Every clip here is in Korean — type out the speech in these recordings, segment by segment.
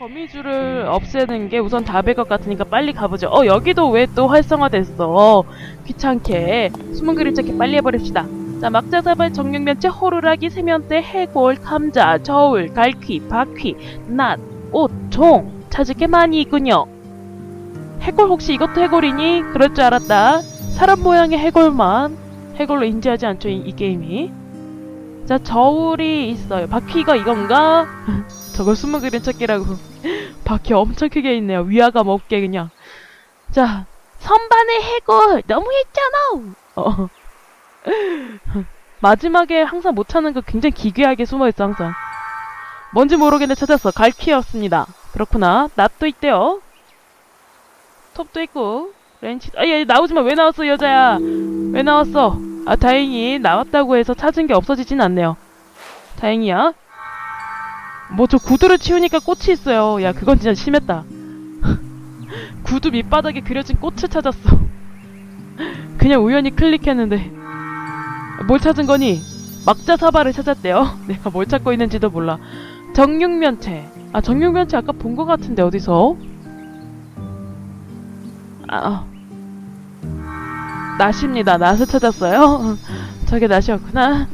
거미줄을 없애는 게 우선 답일 것 같으니까 빨리 가보죠. 어, 여기도 왜 또 활성화됐어? 귀찮게. 숨은 그림 찾기 빨리 해버립시다. 자, 막자사발 정육면체, 호루라기, 세면대, 해골, 감자, 저울, 갈퀴, 바퀴, 낫, 옷, 종. 찾을 게 많이 있군요. 해골 혹시 이것도 해골이니? 그럴 줄 알았다. 사람 모양의 해골만. 해골로 인지하지 않죠, 이, 이 게임이. 자, 저울이 있어요. 바퀴가 이건가? 저걸 숨은 그림 찾기라고. 바퀴 엄청 크게 있네요. 위화감 없게 그냥. 자, 선반의 해골 너무했잖아. 어. 마지막에 항상 못 찾는 거 굉장히 기괴하게 숨어있어 항상. 뭔지 모르겠는데 찾았어. 갈퀴였습니다. 그렇구나. 낫도 있대요. 톱도 있고 렌치. 아얘 나오지 마. 왜 나왔어 여자야? 왜 나왔어? 아 다행히 나왔다고 해서 찾은 게 없어지진 않네요. 다행이야. 뭐 저 구두를 치우니까 꽃이 있어요. 야 그건 진짜 심했다. 구두 밑바닥에 그려진 꽃을 찾았어. 그냥 우연히 클릭했는데 뭘 찾은 거니? 막자 사발을 찾았대요. 내가 뭘 찾고 있는지도 몰라. 정육면체. 아 정육면체 아까 본 것 같은데 어디서? 아, 어. 낫입니다. 낫을 찾았어요. 저게 낫이었구나.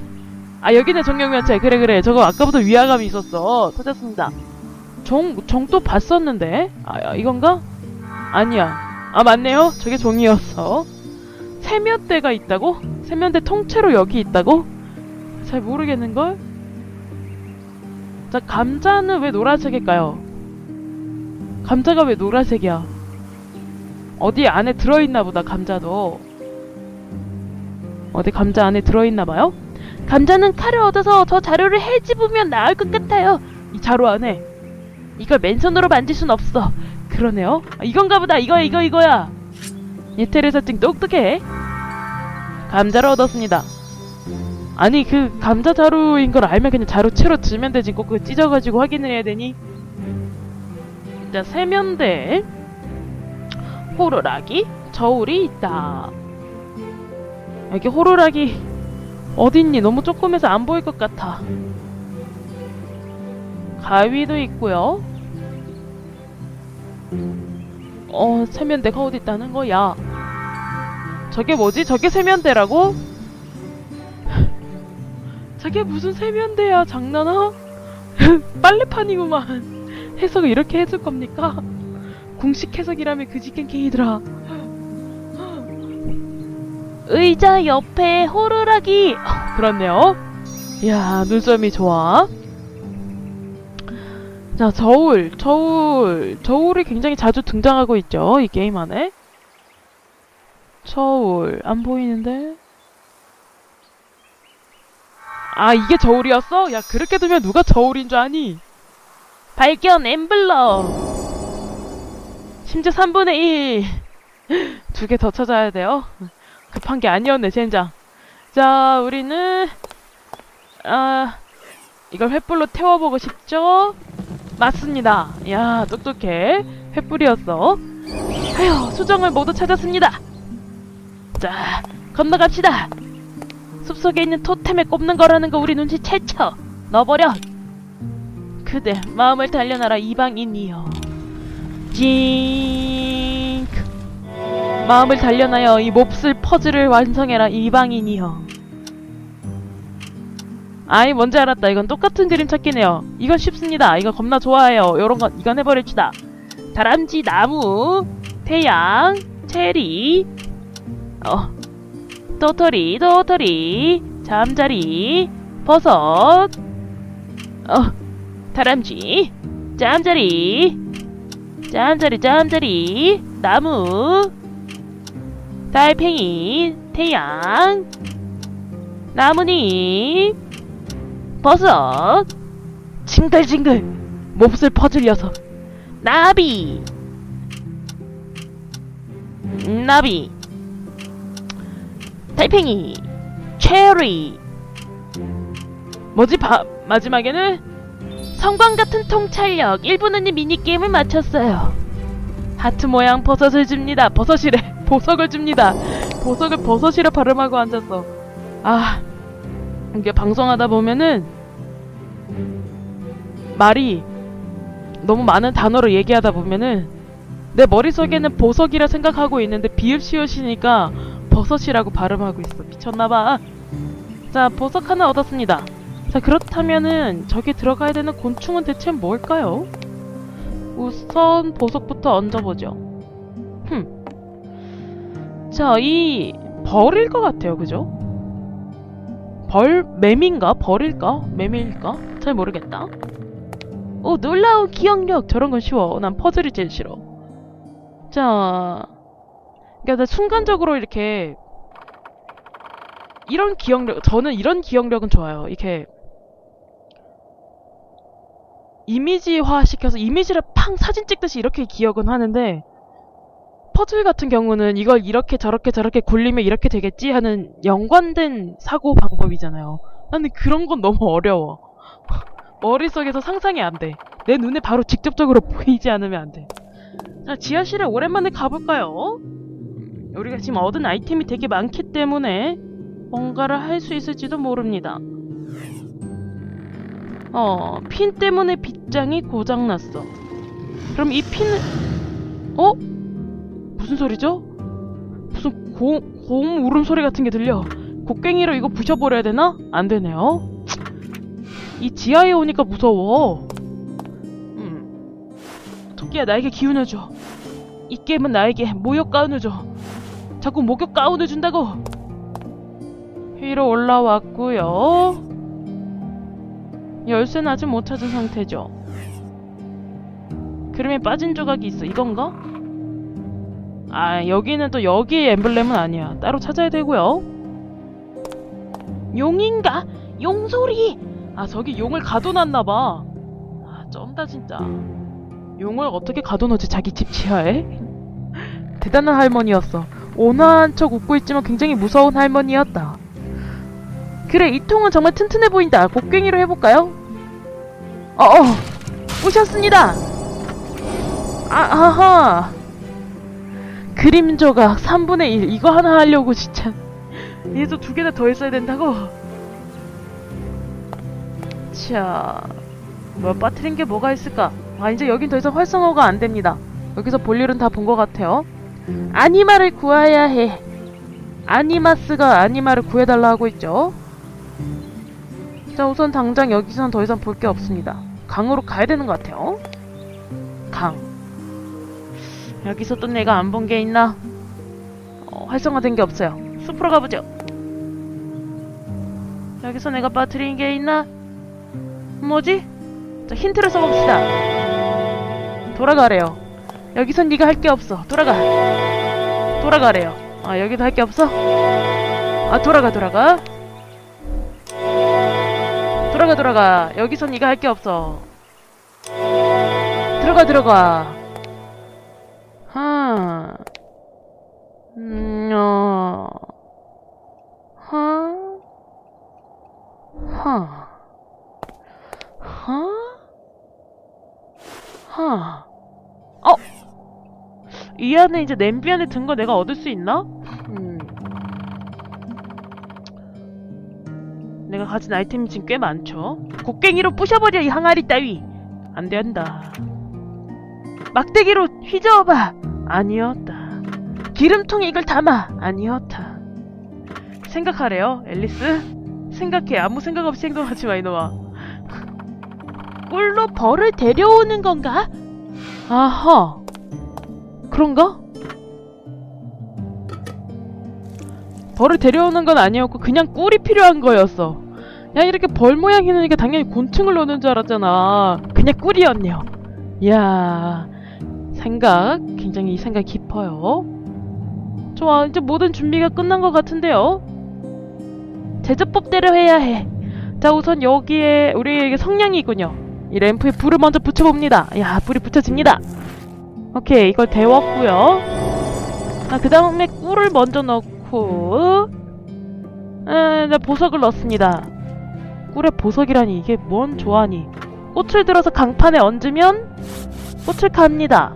아 여기네 정육면체. 그래 그래. 저거 아까부터 위화감이 있었어. 찾았습니다. 종, 종또 봤었는데? 아 이건가? 아니야. 아 맞네요. 저게 종이었어. 세면대가 있다고? 세면대 통째로 여기 있다고? 잘 모르겠는걸? 자, 감자는 왜 노란색일까요? 감자가 왜 노란색이야? 어디 안에 들어있나 보다, 감자도. 어디 감자 안에 들어있나 봐요? 감자는 칼을 얻어서 저 자루를 헤집으면 나을 것 같아요. 이 자루 안에. 이걸 맨손으로 만질 순 없어. 그러네요. 아, 이건가 보다. 이거야, 이거, 이거야. 예테르 설정 똑똑해. 감자를 얻었습니다. 아니 그 감자 자루인 걸 알면 그냥 자루 채로 들면 되지 꼭 그거 찢어가지고 확인을 해야 되니? 자 세면대 호루라기 저울이 있다. 여기 호루라기 어딨니? 너무 조그매서 안 보일 것 같아. 가위도 있고요. 어 세면대가 어디 있다는 거야? 저게 뭐지? 저게 세면대라고? 저게 무슨 세면대야 장난아? 빨래판이구만 해석을 이렇게 해줄 겁니까? 공식 해석이라면 그지깬 게이들아 의자 옆에 호루라기. 어, 그렇네요. 이야 눈썰미 좋아. 자 저울 저울 저울이 굉장히 자주 등장하고 있죠 이 게임 안에. 저울 안 보이는데? 아 이게 저울이었어? 야 그렇게 두면 누가 저울인 줄 아니? 발견 엠블러 심지어 3분의 1 두 개 더 찾아야 돼요 급한 게 아니었네 젠장. 자 우리는 아 이걸 횃불로 태워보고 싶죠? 맞습니다. 야 똑똑해. 횃불이었어. 아휴 수정을 모두 찾았습니다. 자 건너갑시다. 숲속에 있는 토템에 꼽는 거라는 거 우리 눈치챘죠? 넣어버려! 그대 마음을 달려나라 이방인이여. 징크 마음을 달려나여 이 몹쓸 퍼즐을 완성해라 이방인이여. 아이 뭔지 알았다. 이건 똑같은 그림 찾기네요. 이건 쉽습니다. 이거 겁나 좋아해요. 요런 거 이건 해버립시다. 다람쥐 나무 태양 체리 어 도토리 도토리 잠자리 버섯 어 다람쥐 잠자리 잠자리 잠자리 나무 달팽이 태양 나뭇잎 버섯 징글징글 몹쓸 퍼즐 녀석 나비 나비 달팽이 체리. 뭐지 바, 마지막에는? 성광 같은 통찰력. 1분은이 미니게임을 마쳤어요. 하트 모양 버섯을 줍니다. 버섯이래 보석을 줍니다 보석을 버섯이라 발음하고 앉았어 아 이게 방송하다 보면은 말이 너무 많은 단어를 얘기하다 보면은 내 머릿속에는 보석이라 생각하고 있는데 비읍 시옷이니까 버섯이라고 발음하고 있어. 미쳤나봐. 자, 보석 하나 얻었습니다. 자, 그렇다면은 저기 들어가야 되는 곤충은 대체 뭘까요? 우선 보석부터 얹어보죠. 흠. 자, 이 벌일 것 같아요. 그죠? 벌, 매미인가? 벌일까? 매미일까? 잘 모르겠다. 오, 놀라운 기억력! 저런 건 쉬워. 난 퍼즐이 제일 싫어. 자, 그러니까 나 순간적으로 이렇게 이런 기억력, 저는 이런 기억력은 좋아요. 이렇게 이미지화 시켜서 이미지를 팡 사진 찍듯이 이렇게 기억은 하는데 퍼즐 같은 경우는 이걸 이렇게 저렇게 저렇게 굴리면 이렇게 되겠지 하는 연관된 사고 방법이잖아요. 나는 그런 건 너무 어려워. 머릿속에서 상상이 안 돼. 내 눈에 바로 직접적으로 보이지 않으면 안 돼. 자, 지하실에 오랜만에 가볼까요? 우리가 지금 얻은 아이템이 되게 많기 때문에 뭔가를 할 수 있을지도 모릅니다. 어, 핀 때문에 빗장이 고장났어. 그럼 이 핀을, 어? 무슨 소리죠? 무슨 고, 고음 울음소리 같은 게 들려. 곡괭이로 이거 부셔버려야 되나? 안 되네요. 이 지하에 오니까 무서워. 음. 토끼야, 나에게 기운을 줘. 이 게임은 나에게 모욕 가운을 줘. 자꾸 목욕 가운을 준다고. 위로 올라왔고요. 열쇠는 아직 못 찾은 상태죠. 그림에 빠진 조각이 있어. 이건가? 아, 여기는 또 여기의 엠블렘은 아니야. 따로 찾아야 되고요. 용인가? 용소리! 아, 저기 용을 가둬놨나봐. 아, 쩐다, 진짜. 용을 어떻게 가둬놓지, 자기 집 지하에? 대단한 할머니였어. 온화한 척 웃고 있지만 굉장히 무서운 할머니였다. 그래, 이 통은 정말 튼튼해 보인다. 곡괭이로 해볼까요? 어어! 오셨습니다! 아, 아하! 그림 조각 3분의 1. 이거 하나 하려고 진짜. 얘도 두 개나 더 했어야 된다고? 자, 뭐 빠뜨린 게 뭐가 있을까? 아, 이제 여긴 더 이상 활성화가 안 됩니다. 여기서 볼 일은 다 본 것 같아요. 아니마를 구해야 해. 아니마스가 아니마를 구해달라 하고 있죠. 자, 우선 당장 여기선 더 이상 볼 게 없습니다. 강으로 가야 되는 것 같아요. 강. 여기서 또 내가 안 본 게 있나? 어, 활성화된 게 없어요. 숲으로 가보죠. 여기서 내가 빠뜨린 게 있나? 뭐지? 자, 힌트를 써봅시다. 돌아가래요. 여기선 네가 할 게 없어. 돌아가. 돌아가래요. 아, 여기도 할 게 없어? 아, 돌아가, 돌아가. 돌아가, 돌아가. 여기선 네가 할 게 없어. 들어가, 들어가. 어. 하. 하. 하? 하. 어! 이 안에 이제 냄비 안에 든 거 내가 얻을 수 있나? 음. 내가 가진 아이템이 지금 꽤 많죠? 곡괭이로 부셔버려 이 항아리 따위! 안 된다. 막대기로 휘저어봐! 아니었다. 기름통에 이걸 담아! 아니었다. 생각하래요, 앨리스? 생각해. 아무 생각 없이 행동하지 마, 이놈아. 꿀로 벌을 데려오는 건가? 아하. 그런가? 벌을 데려오는 건 아니었고 그냥 꿀이 필요한 거였어. 야 이렇게 벌 모양이 나니까 당연히 곤충을 넣는 줄 알았잖아. 그냥 꿀이었네요. 이야 생각 굉장히 이 생각 깊어요. 좋아 이제 모든 준비가 끝난 것 같은데요. 제조법대로 해야 해. 자 우선 여기에 우리에게 성냥이군요. 이 램프에 불을 먼저 붙여봅니다. 야 불이 붙여집니다. 오케이 이걸 데웠고요. 아, 그 다음에 꿀을 먼저 넣고 에, 네, 보석을 넣습니다. 꿀에 보석이라니 이게 뭔 조하니 꽃을 들어서 강판에 얹으면 꽃을 갑니다.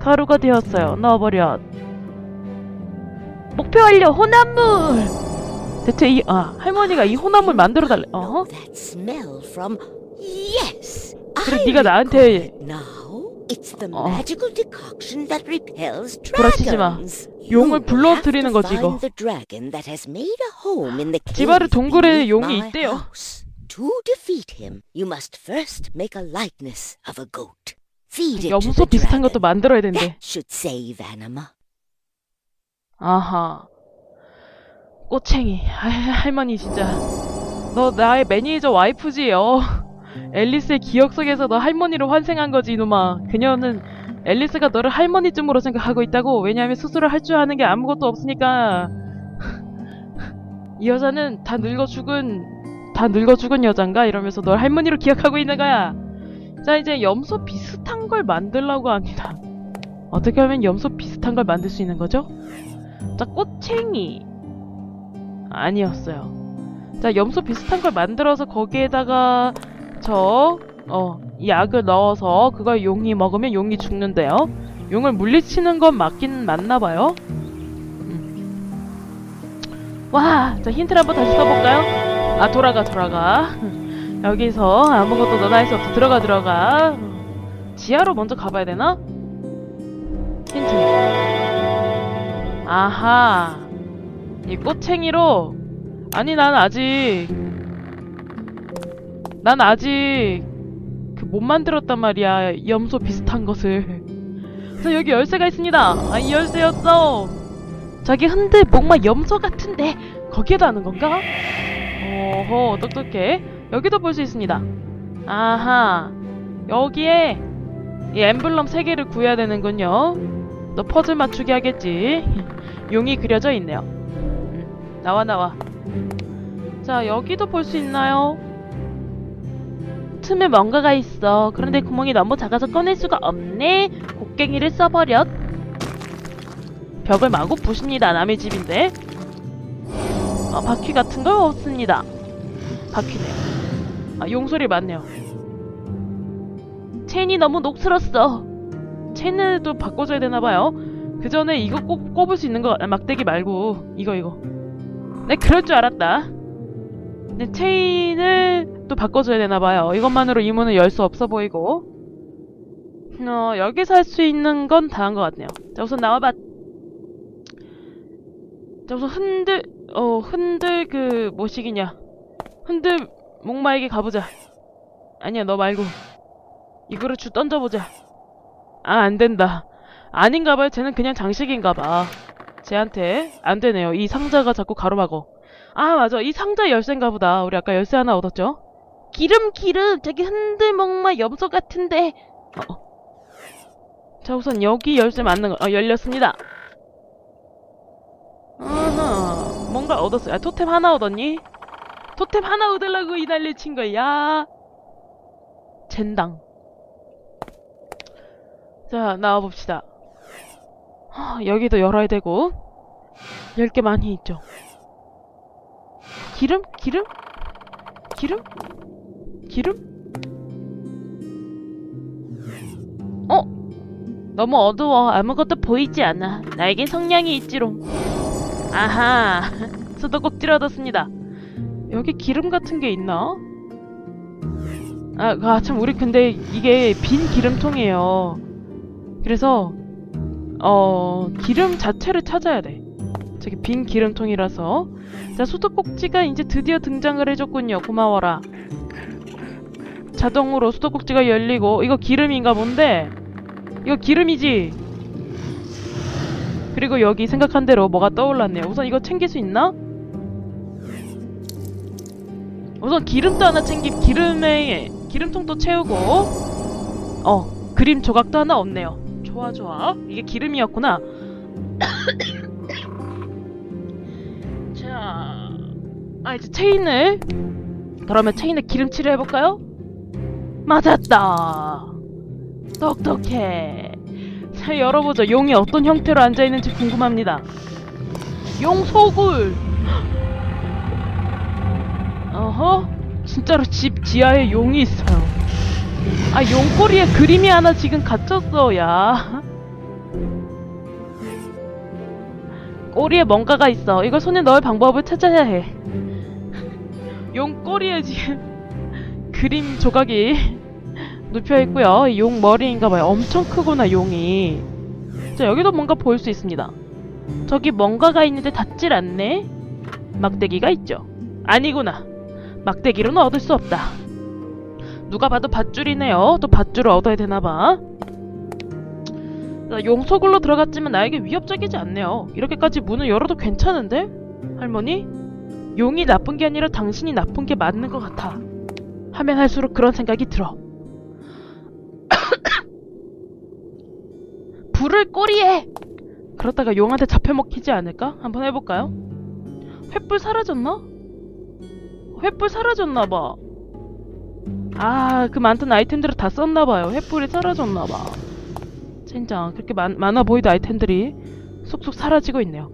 가루가 되었어요. 넣어버려. 목표 완료 혼합물. 대체 이 아 할머니가 이 혼합물 만들어 달래. 어? That smell from. Yes, 그래 네가 나한테. It's the 어. magical decoction that repels 구라치지 마. dragons. 용을 불러들이는 거지, 이거. 지바르 동굴에 용이 있대요. To defeat him, you must first make a likeness of a goat. 염소 비슷한 것도. 만들어야 된대. 아하. 꼬챙이. 아, 할머니 진짜. 너 나의 매니저 와이프지, 어. 앨리스의 기억 속에서 너 할머니로 환생한 거지, 이놈아. 그녀는 앨리스가 너를 할머니쯤으로 생각하고 있다고. 왜냐하면 수술을 할줄 아는 게 아무것도 없으니까. 이 여자는 다 늙어 죽은, 다 늙어 죽은 여잔가? 이러면서 널 할머니로 기억하고 있는 거야. 자, 이제 염소 비슷한 걸 만들라고 합니다. 어떻게 하면 염소 비슷한 걸 만들 수 있는 거죠? 자, 꼬챙이. 아니었어요. 자, 염소 비슷한 걸 만들어서 거기에다가 저, 어, 이 약을 넣어서 그걸 용이 먹으면 용이 죽는데요. 용을 물리치는 건 맞긴 맞나봐요. 음. 와, 자, 힌트를 한번 다시 써볼까요? 아, 돌아가, 돌아가. 여기서 아무것도 너나 할 수 없어. 들어가, 들어가. 지하로 먼저 가봐야 되나? 힌트. 아하. 이 꼬챙이로 아니 난 아직 난 아직 그 못 만들었단 말이야 염소 비슷한 것을 자 여기 열쇠가 있습니다 아이 열쇠였어 저기 흔들 목마 염소 같은데 거기에다 하는 건가? 어허 똑똑해 여기도 볼 수 있습니다. 아하 여기에 이 엠블럼 3개를 구해야 되는군요. 너 퍼즐 맞추기 하겠지? 용이 그려져 있네요. 음, 나와 나와. 자 여기도 볼 수 있나요? 틈에 뭔가가 있어. 그런데 구멍이 너무 작아서 꺼낼 수가 없네. 곡괭이를 써버렸. 벽을 마구 부십니다 남의 집인데. 어, 바퀴 같은 거 없습니다. 바퀴네요 아 용소리 많네요. 체인이 너무 녹슬었어. 체인도 바꿔줘야 되나봐요. 그 전에 이거 꼭 꼽을 수 있는 거 아, 막대기 말고. 이거 이거. 네 그럴 줄 알았다. 네 체인을 또 바꿔줘야 되나봐요. 이것만으로 이 문은 열 수 없어 보이고. 어 여기서 할 수 있는 건 다 한 것 같네요. 자 우선 나와봐. 자 우선 흔들 어 흔들 그 뭐시기냐. 흔들 목마에게 가보자. 아니야 너 말고. 주 던져보자. 아 안 된다. 아닌가봐요. 쟤는 그냥 장식인가봐. 쟤한테 안 되네요. 이 상자가 자꾸 가로막어. 아 맞아. 이 상자 열쇠인가 보다. 우리 아까 열쇠 하나 얻었죠? 기름 기름. 저기 흔들목마 염소 같은데. 어, 어. 자 우선 여기 열쇠 맞는 거 어, 열렸습니다. 아하. 뭔가 얻었어요. 아, 토템 하나 얻었니? 토템 하나 얻으려고 이 난리 친 거야 젠당 자 나와봅시다 하, 여기도 열어야 되고 열 개 많이 있죠 기름? 기름? 기름? 기름? 어? 너무 어두워 아무것도 보이지 않아 나에겐 성냥이 있지롱 아하 수도꼭지를 얻었습니다 여기 기름 같은 게 있나? 아, 아, 참, 우리 근데 이게 빈 기름통이에요. 그래서, 어, 기름 자체를 찾아야 돼. 저기 빈 기름통이라서. 자, 수도꼭지가 이제 드디어 등장을 해줬군요. 고마워라. 자동으로 수도꼭지가 열리고, 이거 기름인가 본데? 이거 기름이지? 그리고 여기 생각한 대로 뭐가 떠올랐네요. 우선 이거 챙길 수 있나? 우선 기름도 하나 챙기, 기름에, 기름통도 채우고, 어, 그림 조각도 하나 없네요. 좋아, 좋아. 이게 기름이었구나. 자, 아, 이제 체인을, 그러면 체인에 기름칠을 해볼까요? 맞았다. 똑똑해. 자, 열어보죠. 용이 어떤 형태로 앉아있는지 궁금합니다. 용 소굴! 어허? 진짜로 집 지하에 용이 있어요. 아, 용꼬리에 그림이 하나 지금 갇혔어, 야. 꼬리에 뭔가가 있어. 이걸 손에 넣을 방법을 찾아야 해. 용 꼬리에 지금 그림 조각이 눕혀있고요. 이용 머리인가봐요. 엄청 크구나, 용이. 자, 여기도 뭔가 보일 수 있습니다. 저기 뭔가가 있는데 닿질 않네? 막대기가 있죠. 아니구나. 막대기로는 얻을 수 없다. 누가 봐도 밧줄이네요. 또 밧줄을 얻어야 되나봐. 자, 용소굴로 들어갔지만 나에게 위협적이지 않네요. 이렇게까지 문을 열어도 괜찮은데? 할머니? 용이 나쁜 게 아니라 당신이 나쁜 게 맞는 것 같아. 하면 할수록 그런 생각이 들어. 불을 꼬리에! 그러다가 용한테 잡혀먹히지 않을까? 한번 해볼까요? 횃불 사라졌나? 횃불 사라졌나봐. 아, 그 많던 아이템들을 다 썼나봐요. 횃불이 사라졌나봐. 젠장, 그렇게 많, 많아 보이던 아이템들이 쏙쏙 사라지고 있네요.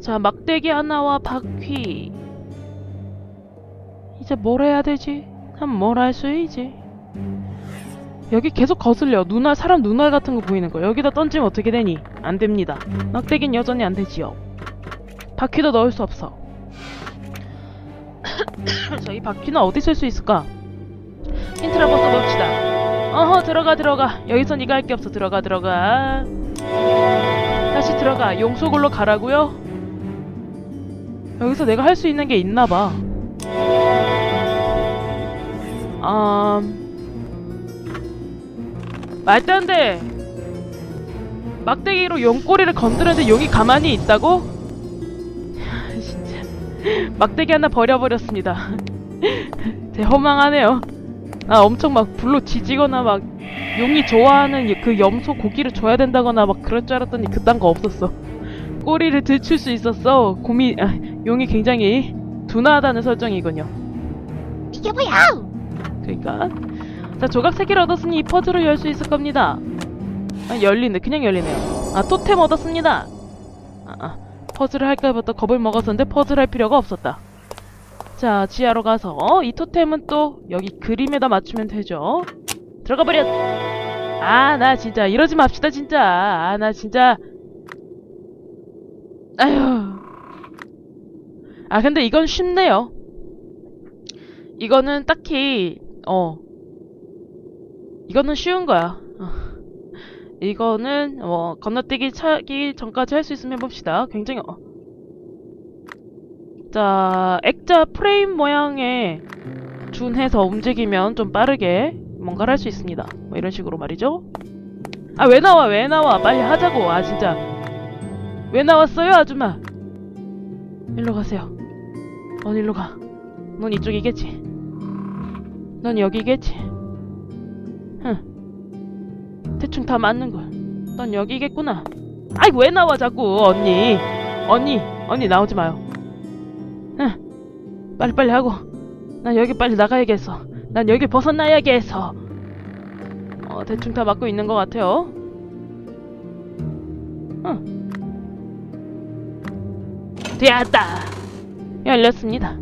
자, 막대기 하나와 바퀴. 이제 뭘 해야 되지? 한 뭘 할 수 있지? 여기 계속 거슬려. 눈알, 사람 눈알 같은 거 보이는 거. 여기다 던지면 어떻게 되니? 안 됩니다. 막대기는 여전히 안 되지요. 바퀴도 넣을 수 없어. 자, 이 바퀴는 어디 쓸 수 있을까? 힌트를 한번 써봅시다. 어허, 들어가, 들어가. 여기서 니가 할 게 없어. 들어가, 들어가. 다시 들어가. 용소굴로 가라고요? 여기서 내가 할 수 있는 게 있나 봐. 음... 말도 안 돼. 막대기로 용꼬리를 건드렸는데 용이 가만히 있다고? 막대기 하나 버려버렸습니다. 제 허망하네요. 아, 엄청 막 불로 지지거나 막 용이 좋아하는 그 염소 고기를 줘야 된다거나 막 그럴 줄 알았더니 그딴 거 없었어. 꼬리를 들칠 수 있었어. 곰이, 아, 용이 굉장히 둔하다는 설정이군요. 이게 뭐야? 그러니까 자 조각 3개를 얻었으니 이 퍼즐을 열 수 있을 겁니다 아, 열리네 그냥 열리네요 아 토템 얻었습니다 아, 아 퍼즐을 할까부터 겁을 먹었었는데 퍼즐 할 필요가 없었다. 자 지하로 가서 이 토템은 또 여기 그림에다 맞추면 되죠? 들어가 버렸 아나 진짜 이러지 맙시다 진짜! 아 나 진짜. 아휴. 아 근데 이건 쉽네요. 이거는 딱히 어. 이거는 쉬운 거야. 어. 이거는 어 건너뛰기 차기 전까지 할 수 있으면 해봅시다. 굉장히 어. 자 액자 프레임 모양에 준해서 움직이면 좀 빠르게 뭔가를 할 수 있습니다. 뭐 이런 식으로 말이죠. 아 왜 나와 왜 나와? 빨리 하자고 아 진짜. 왜 나왔어요 아줌마? 일로 가세요. 넌 일로 가넌 이쪽이겠지? 넌 여기겠지. 흥. 대충 다 맞는걸. 넌 여기겠구나. 아이, 왜 나와, 자꾸, 언니. 언니, 언니, 나오지 마요. 흥. 빨리빨리 하고. 난 여기 빨리 나가야겠어. 난 여기 벗어나야겠어. 어, 대충 다 맞고 있는 것 같아요. 응. 되었다. 열렸습니다.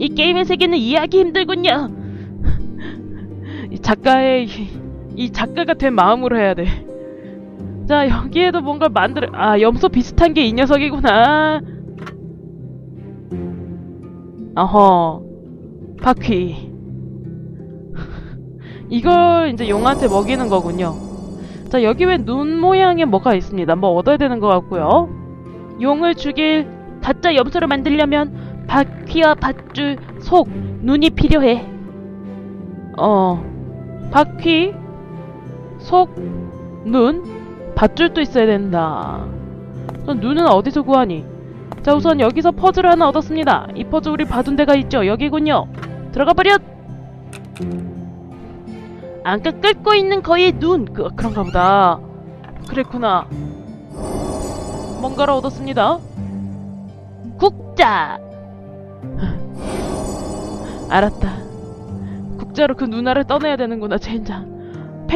이 게임의 세계는 이해하기 힘들군요. 이 작가의 이, 이 작가가 된 마음으로 해야 돼. 자 여기에도 뭔가 만들어 아 염소 비슷한 게 이 녀석이구나. 어허 바퀴. 이걸 이제 용한테 먹이는 거군요. 자 여기 왜 눈 모양의 뭐가 있습니다. 뭐 얻어야 되는 것 같고요. 용을 죽일 다짜 염소를 만들려면 바퀴와 밧줄, 속, 눈이 필요해. 어, 바퀴, 속, 눈, 밧줄도 있어야 된다. 그럼 눈은 어디서 구하니? 자, 우선 여기서 퍼즐 하나 얻었습니다. 이 퍼즐 우리 봐둔 데가 있죠? 여기군요. 들어가 버렸! 안까 끓고 있는 거의 눈! 그, 그런가 보다. 그랬구나. 뭔가를 얻었습니다. 국자! 알았다. 국자로 그 누나를 떠내야 되는구나, 젠장.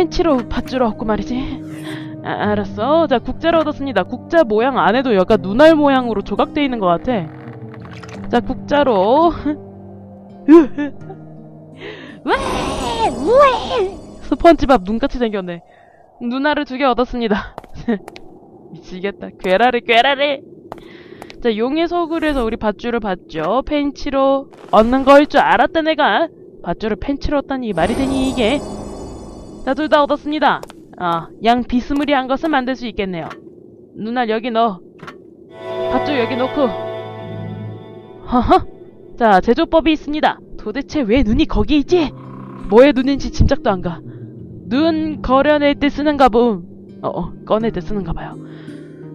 펜치로 밧줄 얻고 말이지. 아, 알았어. 자, 국자를 얻었습니다. 국자 모양 안에도 약간 눈알 모양으로 조각되어 있는 것 같아. 자, 국자로. 스펀지밥 눈같이 생겼네. 누나를 두 개 얻었습니다. 미치겠다. 괴라리, 괴라리! 자, 용의 소굴에서 우리 밧줄을 봤죠. 펜치로 얻는 거일 줄 알았다, 내가. 밧줄을 펜치로 얻다니 말이 되니 이게 자 둘 다 얻었습니다. 아 양 비스무리한 것을 만들 수 있겠네요. 눈알 여기 넣어. 밧줄 여기 놓고. 허허. 자 제조법이 있습니다. 도대체 왜 눈이 거기 있지? 뭐의 눈인지 짐작도 안 가. 눈 거려낼 때 쓰는가 봄. 어, 어 꺼낼 때 쓰는가 봐요.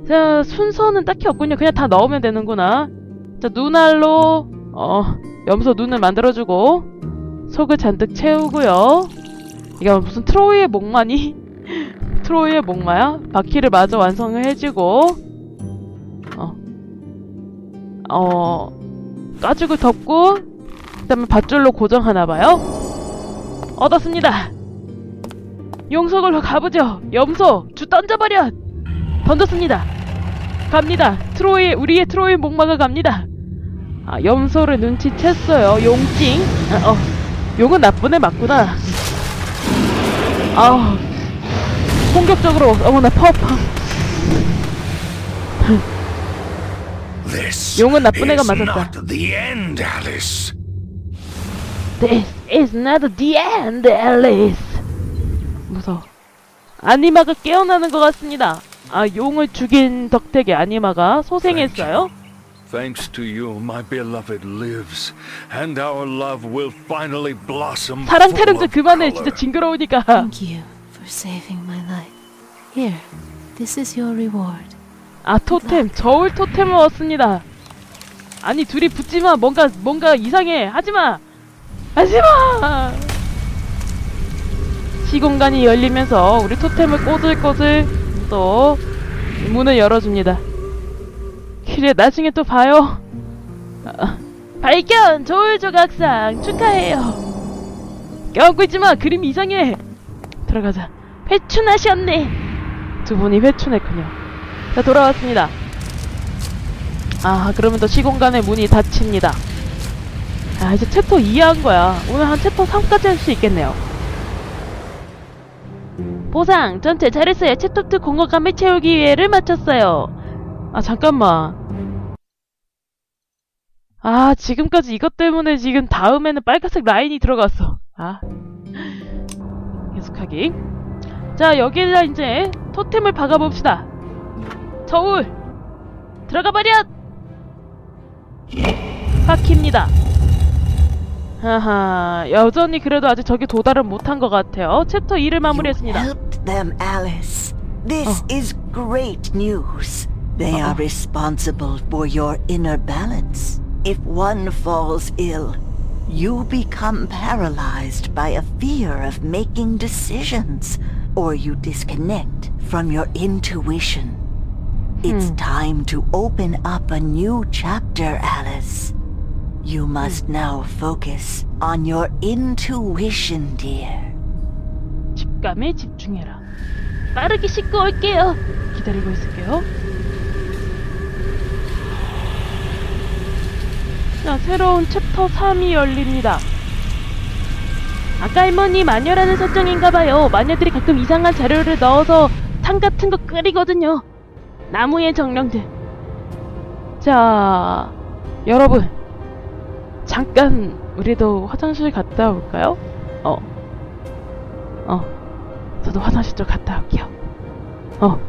자 순서는 딱히 없군요. 그냥 다 넣으면 되는구나. 자 눈알로 어 염소 눈을 만들어주고 속을 잔뜩 채우고요 이게 무슨 트로이의 목마니? 트로이의 목마야? 바퀴를 마저 완성을 해주고 어, 어 가죽을 덮고 그 다음에 밧줄로 고정하나봐요. 얻었습니다. 용석으로 가보죠. 염소 주 던져버려. 던졌습니다. 갑니다. 트로이 우리의 트로이 목마가 갑니다. 아 염소를 눈치챘어요. 용찡. 아, 어. 용은 나쁜 애 맞구나 아 공격적으로 어머나 퍼퍼 용은 나쁜 애가 맞았다. not the end, Alice. This is not the end, Alice. 무서워. 아니마가 깨어나는 것 같습니다. 아, 용을 죽인 덕택에 아니마가 소생했어요. Thanks to you, my beloved lives, and our love will finally blossom. 사랑 타령 좀 그만해. 진짜 징그러우니까. Thank you for saving my life. Here, this is your reward. 아, 토템. 저울 토템을 얻습니다. 아니, 둘이 붙지마. 뭔가, 뭔가 이상해. 하지마! 하지마! 시공간이 열리면서 우리 토템을 꼬들꼬들 또 문을 열어줍니다. 그래, 나중에 또 봐요. 아, 발견! 저울 조각상 축하해요. 껴안고 있지마! 그림이 이상해! 들어가자. 회춘하셨네! 두 분이 회춘했군요. 자 돌아왔습니다. 아 그러면 또 시공간의 문이 닫힙니다. 아 이제 챕터 2 한 거야. 오늘 한 챕터 3까지 할 수 있겠네요. 보상 전체 잘했어요. 챕터 2 공허감을 채우기 위해를 마쳤어요. 아 잠깐만. 아 지금까지 이것 때문에 지금 다음에는 빨간색 라인이 들어갔어. 아 계속하기. 자 여기에다 이제 토템을 박아봅시다. 저울 들어가 버려 박힙니다 하하 여전히 그래도 아직 저기 도달은 못한 것 같아요 챕터 2를 마무리했습니다. This Oh. is great news. They Uh-oh. are responsible for your inner balance. If one falls ill, you become paralyzed by a fear of making decisions, or you disconnect from your intuition. It's Hmm. time to open up a new chapter, Alice. You must now focus on your intuition, dear. 집감에 집중해라 빠르게 씻고 올게요 기다리고 있을게요 자 새로운 챕터 3이 열립니다 아까 할머니 마녀라는 설정인가봐요 마녀들이 가끔 이상한 자료를 넣어서 탕 같은 거 끓이거든요 나무의 정령들 자 여러분 잠깐 우리도 화장실 갔다 올까요? 어 어. 저도 화장실 좀 갔다 올게요. 어.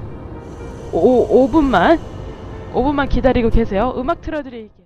오, 5분만. 5분만 기다리고 계세요. 음악 틀어드릴게요.